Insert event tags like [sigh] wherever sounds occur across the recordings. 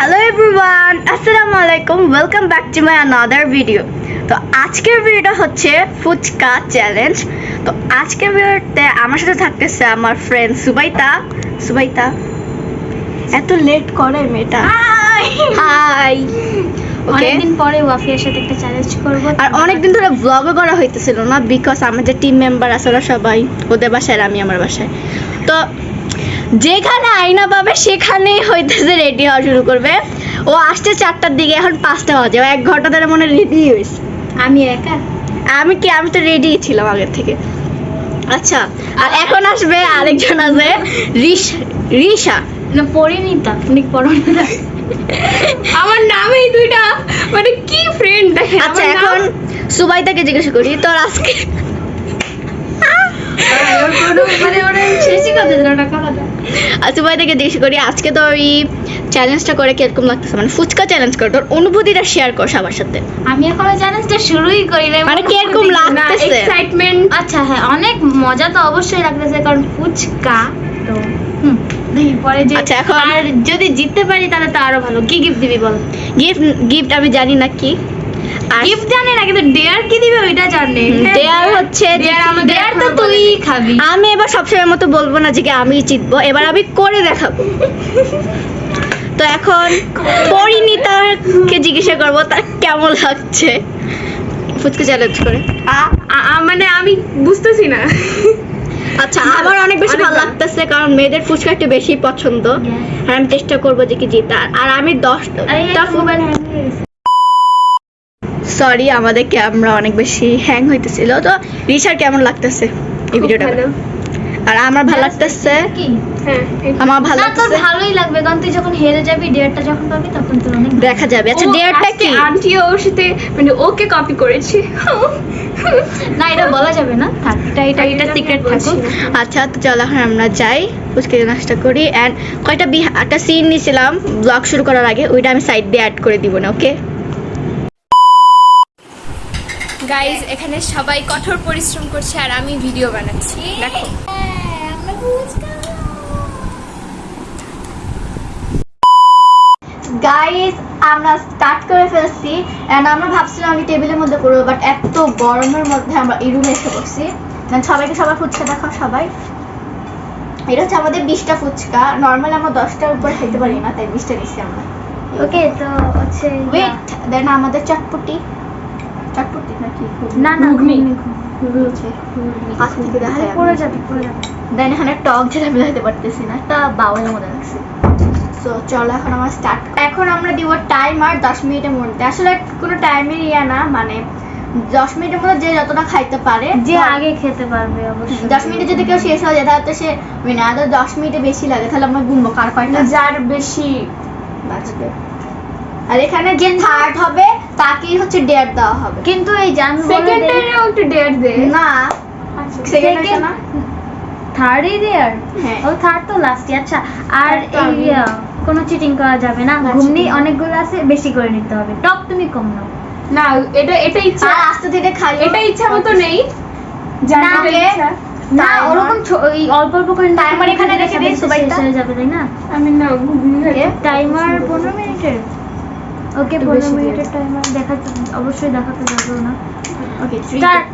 Hello everyone আসসালামু আলাইকুম welcome back to my another video তো আজকের ভিডিওটা হচ্ছে ফুচকা চ্যালেঞ্জ তো আজকের ভিডিওতে আমার সাথে থাকতেছে আমার ফ্রেন্ড সুবাইতা। সুবাইতা এত লেট করে মেয়েটা। হাই অনেকদিন পরে ওয়াফিয়ার সাথে একটা চ্যালেঞ্জ করব। আর অনেকদিন ধরে ব্লগও করা হইতেছিল না বিকজ আমাদের টিম মেম্বার আছে ওরা সবাই। ওদের বাসায় আর আমি আমার বাসায়। তো যেখানে আয়না পাবে সেখানেই হইতেছে রেডি হওয়া শুরু করবে। ও আসছে চারটার দিকে এখন পাঁচটা বাজে। এক ঘণ্টা ধরে মনে রেডি হয়েছে আমি একা? আমি কি আমি তো রেডি ছিলাম আগের থেকে। আচ্ছা আর এখন আসবে আরেকজন আছে রিশা না পড়িনি তা তুমি না। আমার নামেই দুইটা মানে কি ফ্রেন্ড দেখে আচ্ছা এখন সুবাইতাকে জিজ্ঞেস করি তোর আজকে মানে না সুবাইতাকে জিজ্ঞেস করি আজকে তো চ্যালেঞ্জটা করে কীরকম লাগতেছে? মানে ফুচকা চ্যালেঞ্জ করে তোর অনুভূতিটা শেয়ার কর সবার সাথে। আমি এখনও চ্যালেঞ্জটা শুরুই করি নাই মানে কীরকম লাগতেছে? এক্সাইটমেন্ট আচ্ছা হ্যাঁ অনেক মজা তো অবশ্যই লাগতেছে কারণ ফুচকা তো হুম পরে যে আচ্ছা, এখন- আর যদি জিততে পারি তাহলে তো আরও ভালো। কি গিফট দিবি বল? গিফট গিফট আমি জানি না কি। গিফট জানি না কিন্তু ডেয়ার কি দিবে ওইটা জানি। দেয়ার হচ্ছে যে- Dare আমাদের ডেয়ার তো তুই খাবি। আমি এবার সবসময় মতো বলব না যে আমি জিতবো এবার আমি করে দেখাবো। তো এখন পরিণীতাকে জিজ্ঞাসা করব তার কেমন লাগছে? ফুচকা চ্যালেঞ্জ করে। মানে আমি বুঝতেছি না। আচ্ছা আমার অনেক বেশি ভালো। লাগতেছে কারণ মেয়েদের ফুচকা একটু বেশি পছন্দ। আর আমি চেষ্টা করব যে কি জিতার। আর আমি দশটা মোবাইল সরি আমাদের ক্যামেরা অনেক বেশি হ্যাং হইতেছিল। তো রিসার কেমন লাগতেছে এই ভিডিওটা। আর আমার ভালো লাগতেছে। কি হ্যাঁ আমার ভালো লাগতেছে। ভালোই লাগবে কারণ তুই যখন হেরে যাবি ডেয়ারটা যখন পাবি তখন তোর অনেক দেখা যাবে। আচ্ছা ডেয়ারটা কি? আন্টি ওর সাথে মানে ওকে কপি করেছি। [laughs] না এটা বলা যাবে না। থাক এটা এটা এটা সিক্রেট থাকুক। আচ্ছা তো চলো এখন আমরা যাই। ফুচকা নাস্তা করি। অ্যান্ড কয়টা বিহা একটা সিন নিয়েছিলাম ব্লগ শুরু করার আগে ওইটা আমি সাইড দিয়ে অ্যাড করে দিব না ওকে গাইজ এখানে সবাই কঠোর পরিশ্রম করছে আর আমি ভিডিও বানাচ্ছি। দেখো। গাইস আমরা স্টার্ট করে ফেলছি এন্ড আমরা ভাবছিলাম আমি টেবিলের মধ্যে করব বাট এত গরমের মধ্যে আমরা এই রুমে এসে বসছি Then সবাইকে সবার ফুচকা দেখাও সবাই। এটা হচ্ছে আমাদের বিশটা ফুচকা। নর্মাল আমরা দশটার উপর খেতে পারি না তাই বিশটা নিচ্ছি আমরা। ওকে তো হচ্ছে ওয়েট দেন আমাদের চটপটি। চটপটি নাকি? না না ঘুগনি। হাত থেকে দেখা যায় পড়ে যাবে পড়ে যাবে। দেন এখানে টক যেটা আমি দিতে পারতেছি না একটা বাউলের মধ্যে রাখছি সো চলো এখন আমরা স্টার্ট এখন আমরা দিব টাইমার দশ মিনিটের মধ্যে। আসলে কোনো টাইমের ইয়া না মানে দশ মিনিটের মধ্যে যে যতটা খাইতে পারে যে আগে খেতে পারবে অবশ্যই। দশ মিনিটে যদি কেউ শেষ হয়ে যায় তাহলে সে মানে দশ মিনিটে বেশি লাগে তাহলে আমরা গুনবো কার যার বেশি বাঁচবে। আর এখানে যে থার্ড হবে তাকেই হচ্ছে ডেয়ার দেওয়া হবে। কিন্তু এই জান সেকেন্ডারেও একটু ডেট দে। না। সেকেন্ড থার্ডই দেয়ার ও থার্ড তো লাস্টই আচ্ছা। আর এই কোনো চিটিং করা যাবে না। ঘুমনি অনেকগুলো আছে বেশি করে নিতে হবে। টপ তুমি কম নাও। না এটা এটা ইচ্ছা আর আস্তে ধীরে খাই এটা ইচ্ছা মতো নেই। যার না, ইচ্ছা। না ওরকম ওই অল্প অল্প করে হবে, এখানে রেখে সবাই দিই, শেষ সবাইটা। হয়ে যাবে তাই না? আমি না টাইমার পনেরো মিনিটের। ওকে পনেরো মিনিটের টাইম দেখাতে অবশ্যই দেখাতে যাব না। ওকে স্টার্ট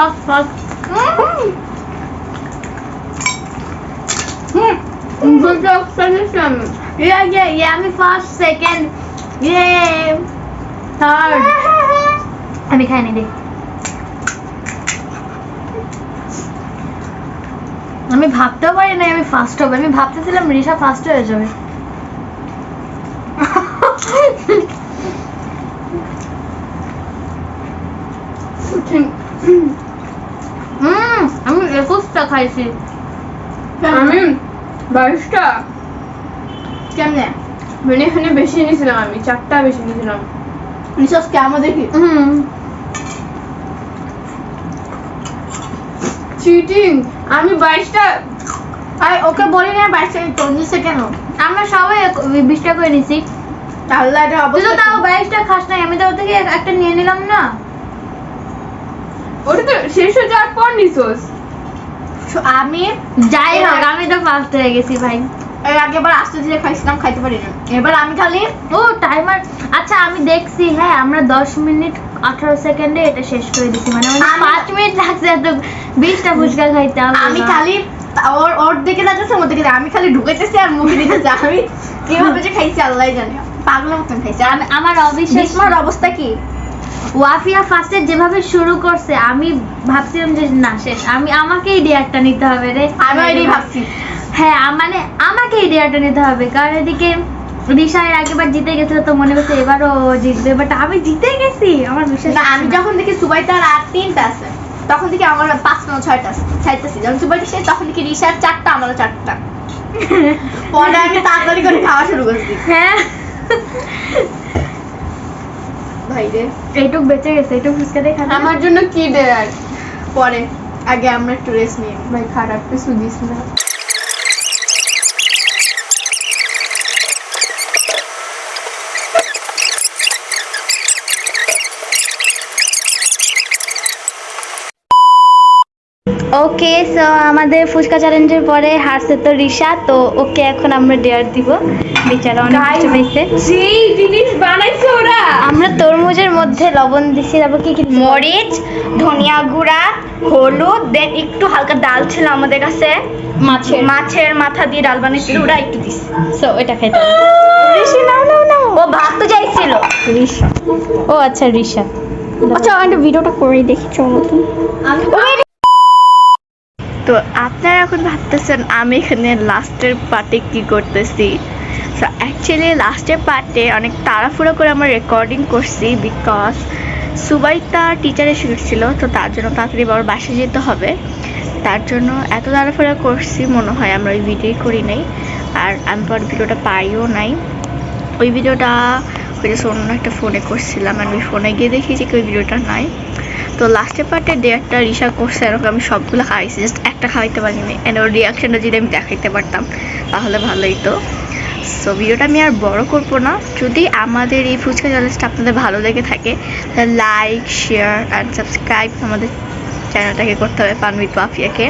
ফার্স্ট ফার্স্ট দুটো অপশন আমি ইয়া ইয়া ইয়া আমি ফার্স্ট সেকেন্ড ইয়ে থার্ড আমি খাইনি দেখ আমি ভাবতেও পারি না আমি ফার্স্ট হবে। আমি ভাবতেছিলাম রিশা ফার্স্ট হয়ে যাবে হুম আমি একুশটা খাইছি। আমি বাইশটা। কেমনে? মানে এখানে বেশি নিয়েছিলাম আমি চারটা বেশি নিয়েছিলাম নিশ্বাস কেমন দেখি হুম। চিটিং আমি বাইশটা আর ওকে বলি না বাইশ সেকেন্ড চল্লিশে কেন? আমরা সবাই বিশটা করে নিছি। আল্লাহ এটা তাও বাইশটা খাস নাই আমি তো থেকে একটা নিয়ে নিলাম না। ওটা তো শেষ হয়ে যাওয়ার পর নিছোস। আমি যাই হোক আমি তো ফার্স্ট হয়ে গেছি ভাই। এর আগেবার আস্তে ধীরে খাইছিলাম খাইতে পারি না এবার আমি খালি ও টাইমার আচ্ছা আমি দেখছি হ্যাঁ আমরা দশ মিনিট আঠারো সেকেন্ডে এটা শেষ করে দিছি। মানে আমাদের পাঁচ মিনিট লাগছে এত বিশটা ফুচকা খাইতে আমি খালি ওর ওর দিকে যাচ্ছে ওর দিকে আমি খালি ঢুকেতেছি আর মুখে দিতেছি। আমি কীভাবে যে খাইছি আল্লাহ জানে। পাগলের মতন খাইছি। আমি- আমার অবিশ্বাস অবস্থা কি? ওয়াফিয়া ফার্স্টে যেভাবে শুরু করছে আমি ভাবছিলাম যে না শেষ। আমি আমাকেই ডেয়ারটা নিতে হবে রে। আমি এটাই ভাবছি। হ্যাঁ মানে আমাকেই ডেয়ারটা নিতে হবে। কারণ এদিকে রিশা এর আগেবার জিতে গেছিল তো মনে হচ্ছে এবারও জিতবে বাট আমি জিতে গেছি আমার বিশ্বাস না আমি যখন দেখি সুবাইতার আর তিনটা আছে তখন থেকে আমার পাঁচ না ছয়টা চাইতেছি যখন সুবাইটা শেষ তখন দেখি রিসার চারটা আমারও চারটা। [laughs] পরে আমি তাড়াতাড়ি করে খাওয়া শুরু করছি। হ্যাঁ। এইটুক বেঁচে গেছে এইটুক ফুচকা দিয়ে খাবে? আমার জন্য কি দেয়? আর পরে আগে আমরা একটু রেস্ট নিই ভাই খারাপ কিছু দিস না। ওকে সো আমাদের ফুচকা চ্যালেঞ্জের পরে হারছে তো রিশা তো ওকে এখন আমরা ডেয়ার দিব। বেচারা অনেক কষ্ট পাইছে যেই জিনিস বানাইছে ওরা! আমরা তরমুজের মধ্যে লবণ দিছি তারপর কি কি মরিচ ধনিয়া গুঁড়া হলুদ দেন একটু হালকা ডাল ছিল আমাদের কাছে। মাছের। মাছের মাথা দিয়ে ডাল বানিয়েছিল ওরা একটু দিস সো এটা হবে। ঋষি নাও নাও নাও ও ভাত তো চাইছিল। রিশা। ও আচ্ছা রিশা। আচ্ছা আমি ভিডিওটা করে দেখি চলো। তুমি তো আপনারা এখন ভাবতেছেন আমি এখানে লাস্টের পার্টে কি করতেছি? তো অ্যাকচুয়ালি লাস্টের পার্টে অনেক তাড়াহুড়ো করে আমার রেকর্ডিং করছি বিকজ সুবাইতা টিচারের শুট ছিল তো তার জন্য তাড়াতাড়ি বড় বাসে যেতে হবে। তার জন্য এত তাড়াহুড়ো করছি, মনে হয় আমরা ওই ভিডিওই করি নাই। আর আমি পর ভিডিওটা পাইও নাই। ওই ভিডিওটা যে অন্য একটা ফোনে করছিলাম আর ওই ফোনে গিয়ে দেখি যে কেউ ভিডিওটা নাই। তো লাস্টের পার্টে দেড়টা রিসা করছে, এরকম আমি সবগুলো খাইছি জাস্ট একটা খাওয়াইতে পারিনি। এন্ড ওর রিয়াকশনটা যদি আমি দেখাইতে পারতাম, তাহলে ভালোই তো। সো ভিডিওটা আমি আর বড় করব না। যদি আমাদের এই ফুচকা চ্যালেঞ্জটা আপনাদের ভালো লেগে থাকে, তাহলে লাইক শেয়ার অ্যান্ড সাবস্ক্রাইব আমাদের চ্যানেলটাকে করতে হবে পানবিত পাফিয়াকে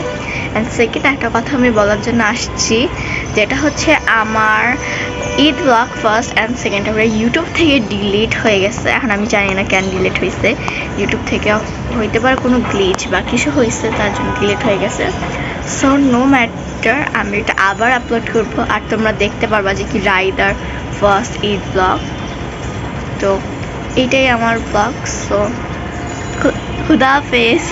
অ্যান্ড সেকেন্ড একটা কথা আমি বলার জন্য আসছি, যেটা হচ্ছে আমার Eid vlog first and second আমরা ইউটিউব থেকে ডিলিট হয়ে গেছে। এখন আমি জানি না কেন ডিলিট হয়েছে ইউটিউব থেকে হইতে পারে কোনো গ্লিচ বা কিছু হয়েছে তার জন্য ডিলিট হয়ে গেছে। সো নো ম্যাটার আমি এটা আবার আপলোড করব। আর তোমরা দেখতে পারবা যে কি রাইডার ফার্স্ট ঈদ ব্লগ তো এইটাই আমার ব্লগ সো খুদা হাফেজ।